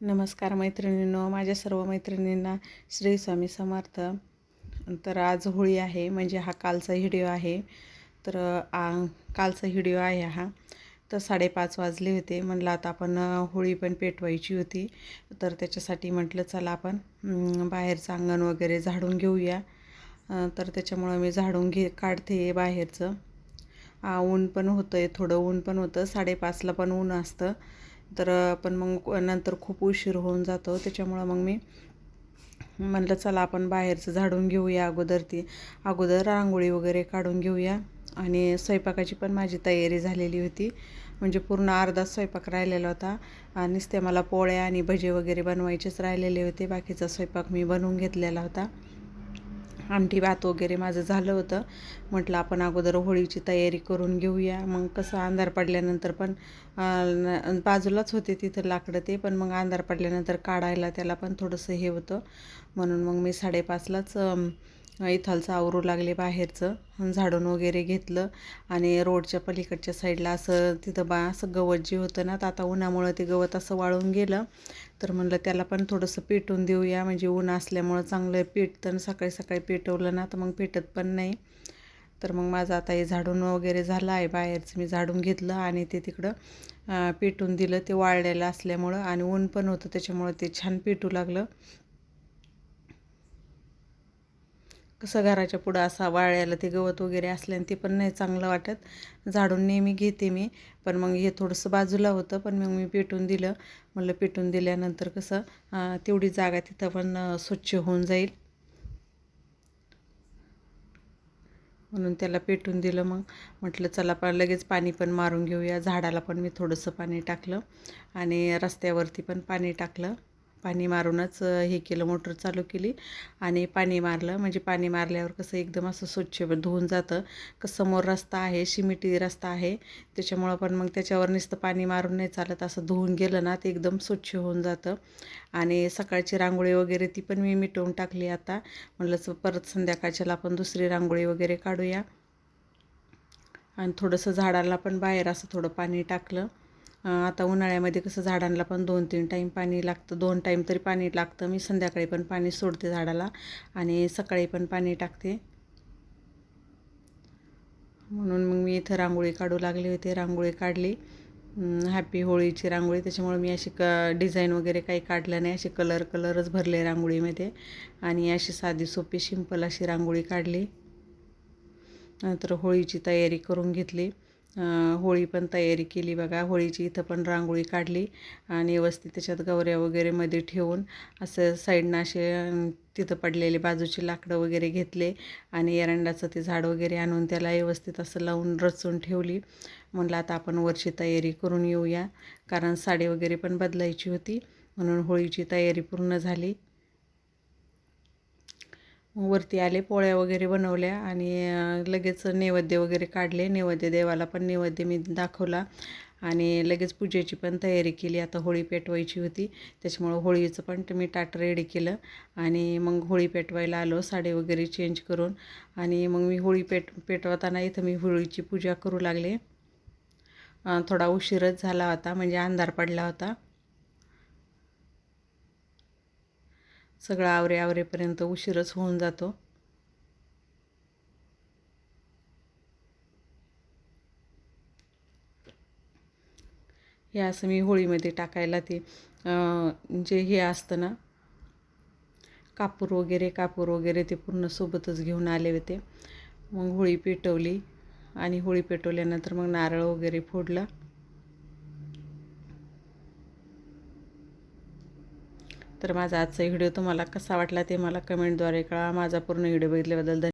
नमस्कार मैत्रिणींनो माझ्या सर्व मैत्रिणींना श्री स्वामी समर्थ. तर आज होळी आहे म्हणजे हा कालचा व्हिडिओ आहे. तर आ कालचा व्हिडिओ आहे हा. तर साडेपाच वाजले होते म्हटलं आता आपण होळी पण पेटवायची होती. तर त्याच्यासाठी म्हटलं चला आपण बाहेरचं अंगण वगैरे झाडून घेऊया. तर त्याच्यामुळं मी झाडून घे काढते बाहेरचं. ऊन पण होतं आहे थोडं ऊन पण होतं साडेपाचला पण ऊन असतं. तर पण मग नंतर खूप उशीर होऊन जातो. त्याच्यामुळं मग मी म्हणलं चला आपण बाहेरचं झाडून घेऊया अगोदर ती अगोदर रांगोळी वगैरे काढून घेऊया. आणि स्वयंपाकाची पण माझी तयारी झालेली होती. म्हणजे पूर्ण अर्धा स्वयंपाक राहिलेला होता. आणि ते मला पोळ्या आणि भजे वगैरे बनवायचेच राहिलेले होते. बाकीचा स्वयंपाक मी बनवून घेतलेला होता. आमटी भात वगैरे माझं झालं होतं. म्हटलं आपण अगोदर होळीची तयारी करून घेऊया. मग कसं अंधार पडल्यानंतर पण बाजूलाच होते तिथं लाकडं ते पण मग अंधार पडल्यानंतर काढायला त्याला पण थोडंसं हे होतं. म्हणून मग मी साडेपाचलाच इथालचं आवरू लागले बाहेरचं. झाडून वगैरे घेतलं. आणि रोडच्या पलीकडच्या साईडला असं तिथं बा असं गवत जे होतं ना तर आता उन्हामुळं ते गवत असं वाळून गेलं. तर म्हणलं त्याला पण थोडंसं पेटून देऊया. म्हणजे ऊन असल्यामुळं चांगलं पेटतं सकाळी सकाळी पेटवलं ना तर मग पेटत पण नाही. तर मग माझं आता हे झाडून वगैरे झालं आहे. बाहेरचं मी झाडून घेतलं आणि ते तिकडं पेटून दिलं. ते वाळलेलं असल्यामुळं. आणि ऊन पण होतं त्याच्यामुळं ते छान पेटू लागलं. कसं घराच्या पुढं असा वाळ्याला ते गवत वगैरे असल्याने ते पण नाही चांगलं वाटत. झाडून नेहमी घेते मी पण मग हे थोडंसं बाजूला होतं पण मग मी पेटून दिलं. म्हणलं पेटून दिल्यानंतर कसं तेवढी जागा तिथं पण स्वच्छ होऊन जाईल. म्हणून त्याला पेटून दिलं मग. म्हटलं चला पण लगेच पाणी पण मारून घेऊया. झाडाला पण मी थोडंसं पाणी टाकलं आणि रस्त्यावरती पण पाणी टाकलं. पाणी मारूनच हे केलं मोटर चालू केली आणि पाणी मारलं. म्हणजे पाणी मारल्यावर कसं एकदम असं स्वच्छ धुवून जातं. कसं समोर रस्ता आहे शिमिटी रस्ता आहे त्याच्यामुळं पण मग त्याच्यावर नुसतं पाणी मारून नाही चालत. असं धुवून गेलं ना ते एकदम स्वच्छ होऊन जातं. आणि सकाळची रांगोळी वगैरे ती पण मी मिटवून टाकली आता. म्हणलं परत संध्याकाळच्याला आपण दुसरी रांगोळी वगैरे काढूया. आणि थोडंसं झाडाला पण बाहेर असं थोडं पाणी टाकलं. आता उन्हाळ्यामध्ये कसं झाडांना पण दोन तीन टाईम पाणी लागतं दोन टाईम तरी पाणी लागतं. मी संध्याकाळी पण पाणी सोडते झाडाला आणि सकाळी पण पाणी टाकते. म्हणून मग मी इथं रांगोळी काढू लागले होते रांगोळी काढली. हॅपी होळीची रांगोळी. त्याच्यामुळे मी अशी क डिझाईन वगैरे काही काढलं नाही. असे कलर कलरच भरले रांगोळीमध्ये. आणि अशी साधी सोपी सिंपल अशी रांगोळी काढली. नंतर होळीची तयारी करून घेतली. होळी पण तयारी केली बघा. होळीची इथं पण रांगोळी काढली आणि व्यवस्थित त्याच्यात गवऱ्या वगैरे मध्ये ठेवून असं साईडनं असे तिथं पडलेले बाजूचे लाकडं वगैरे घेतले आणि एरंडाचं ते झाड वगैरे आणून त्याला व्यवस्थित असं लावून रचून ठेवली. म्हणलं आता आपण वरची तयारी करून येऊया. कारण साडी वगैरे पण बदलायची होती. म्हणून होळीची तयारी पूर्ण झाली. वरती आले पोळ्या वगैरे बनवल्या आणि लगेच नैवेद्य वगैरे काढले. नैवेद्य देवाला पण नैवेद्य मी दाखवला आणि लगेच पूजेची पण तयारी केली. आता होळी पेटवायची होती त्याच्यामुळं होळीचं पण मी ताट रेडी केलं आणि मग होळी पेटवायला आलो साडी वगैरे चेंज करून आणि मग मी होळी पेट पेटवताना इथं मी होळीची पूजा करू लागले. थोडा उशीरच झाला होता म्हणजे अंधार पडला होता. सगळं आवरे आवरेपर्यंत उशीरच होऊन जातो. हे असं मी होळीमध्ये टाकायला ते जे हे असतं ना कापूर वगैरे कापूर वगैरे ते पूर्ण सोबतच घेऊन आले होते. मग होळी पेटवली आणि होळी पेटवल्यानंतर मग नारळ वगैरे फोडला. तर माझा आजचा व्हिडिओ तुम्हाला कसा वाटला ते मला कमेंटद्वारे कळा माझा पूर्ण व्हिडिओ बघितल्याबद्दल धन्यवाद.